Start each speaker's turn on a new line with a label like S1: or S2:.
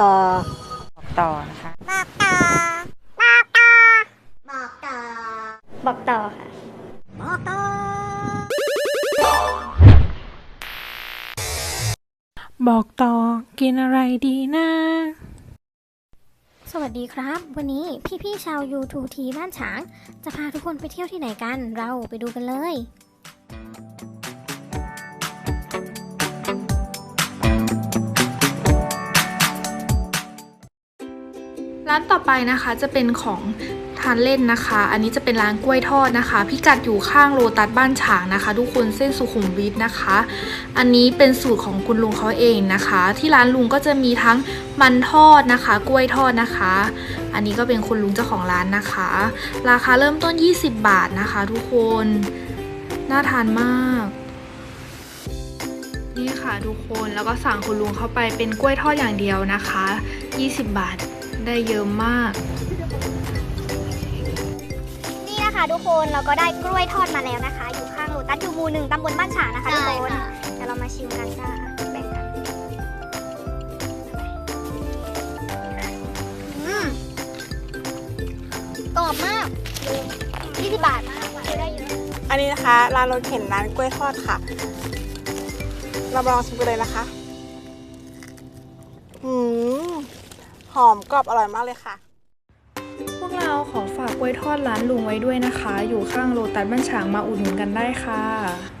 S1: ต่อ
S2: บอกต่อนะคะ
S1: บอกต่อ บอกต่อ บอกต่อ
S3: บอกต่อค่ะ
S1: บอกต่อ
S4: บอกต่อ กินอะไรดีนะ
S3: สวัสดีครับ วันนี้พี่ๆชาว U2T บ้านฉาง จะพาทุกคนไปเที่ยวที่ไหนกัน เราไปดูกันเลย
S5: ร้านต่อไปนะคะจะเป็นของทานเล่นนะคะ อันนี้จะเป็นร้านกล้วยทอดนะคะ พิกัดอยู่ข้างโลตัสบ้านฉางนะคะ ทุกคนเส้นสุขุมวิทนะคะ อันนี้เป็นสูตรของคุณลุงเขาเองนะคะ ที่ร้านลุงก็จะมีทั้งมันทอดนะคะ กล้วยทอดนะคะ อันนี้ก็เป็นคุณลุงเจ้าของร้านนะคะ ราคาเริ่มต้น 20 บาทนะคะ ทุกคน น่าทานมาก นี่ค่ะทุกคนแล้วก็สั่งคุณลุงเข้าไปเป็นกล้วยทอดอย่างเดียวนะคะ 20 บาท ได้เยอะมาก
S3: นี่นะคะทุกคนเราก็ได้กล้วยทอดมาแล้วนะคะ อยู่ข้างโลตัสอยู่หมู่หนึ่งตำบลบ้านฉางนะคะทุกคนเดี๋ยวเรามาชิมกันค่ะแบ่งกันอืมกรอบมาก20บาทมากได้เยอะ
S4: อันนี้นะคะร้านรถเข็นร้านกล้วยทอดค่ะ เรามาลองชิมกันเลยนะคะ อืม หอมกรอบอร่อยมากเลยค่ะ
S5: พวกเราขอฝากกล้วยทอดร้านลุงไว้ด้วยนะคะ อยู่ข้างโลตัสบ้านฉางมาอุดหนุนกันได้ค่ะ